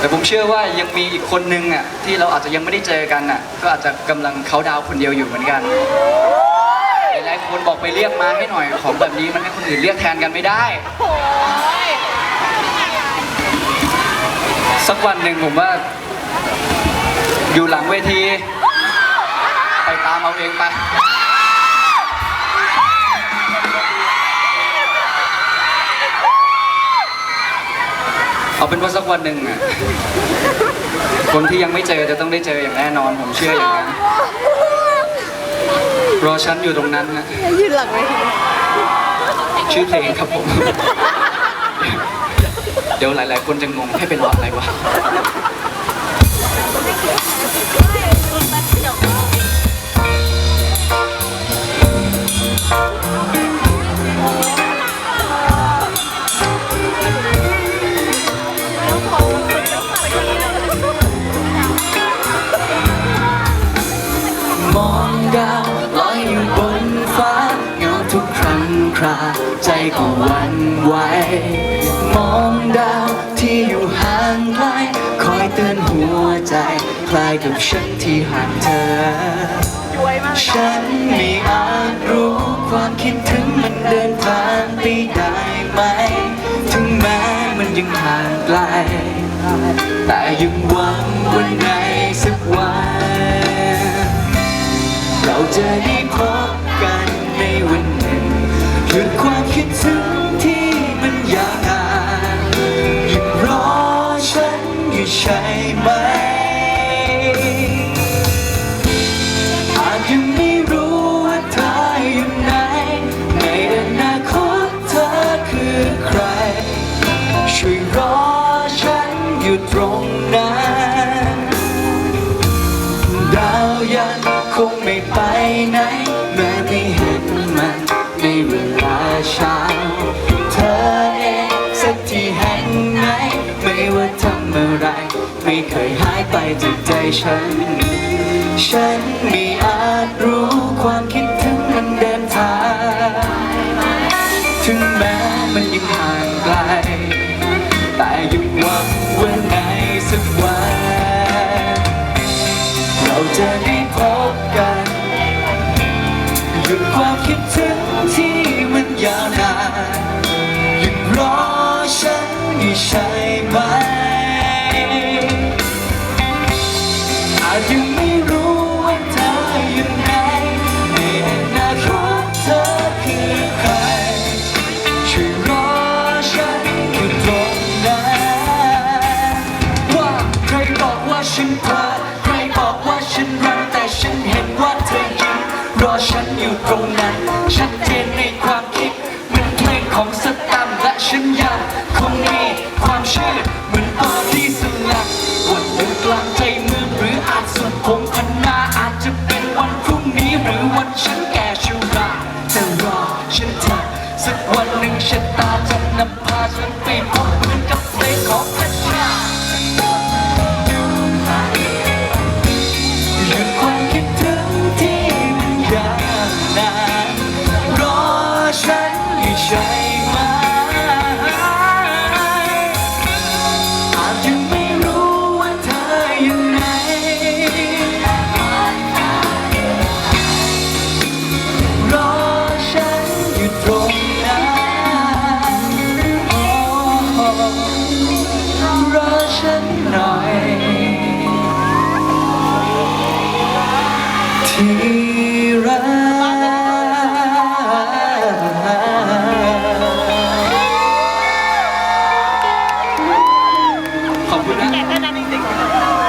แต่ผมเชื่อว่ายังมีอีกคนนึงอะที่เราอาจจะยังไม่ได้เจอกันอะก็อาจจะกำลังเขาดาวน์คนเดียวอยู่เหมือนกันหลายๆคนบอกไปเรียกมาให้หน่อยของแบบนี้มันให้คนอื่นเรียกแทนกันไม่ได้สักวันหนึ่งผมว่า อยู่หลังเวที ไปตามเอาเองไป เอาเป็นว่าสักวันหนึ่งอะคนที่ยังไม่เจอจะต้องได้เจออย่างแน่นอนผมเชื่ออย่างนั้นรอฉันอยู่ตรงนั้นนะยืนหลังเวทีชื่อเพลงครับผม เดี๋ยวหลาย ๆ คนจะงงให้เป็นว่าอะไรวะ คราใจก็วันไหวมองดาวที่อยู่ห่างไกลคอยเตือนหัวใจ คลายกับฉันที่ห่างเธอ ฉันไม่อาจรู้ความคิดถึงมันเดินทางไปได้ไหม ถึงแม้มันยังห่างไกล แต่ยังหวังว่าในสักวันเราจะได้พบกันในวัน หนึ่งหยุดความคิดถึงที่มันยาวนานยังรอฉันอยู่ใช่ไหม อาจยังไม่รู้ว่าเธออยู่ไหน ในอนาคตเธอคือใคร ช่วยรอฉันอยู่ตรงนั้นดาวยังคงไม่ไปไหนายไปจากใจฉัน ฉันไม่อาจรู้ความคิดถึงมันเดินทาง ถึงแม้มันยังห่างไกล แต่ยังหวังว่าในสักวัน เราจะได้พบกันหยุดความคิดถึงที่มันยาวนานหยุดรอฉันอยู่ใช่ไหม อยู่ตรงนั้น ชัดเจนในความคิดเหมือนเพลงของสตัมและฉันยังคงมีความเชื่อเหมือนตอนที่สลักวันหนึ่งกลางใจมือหรืออาจสุดผมพันนาอาจจะเป็นวันพรุ่งนี้หรือวันฉัน ใช่ไหม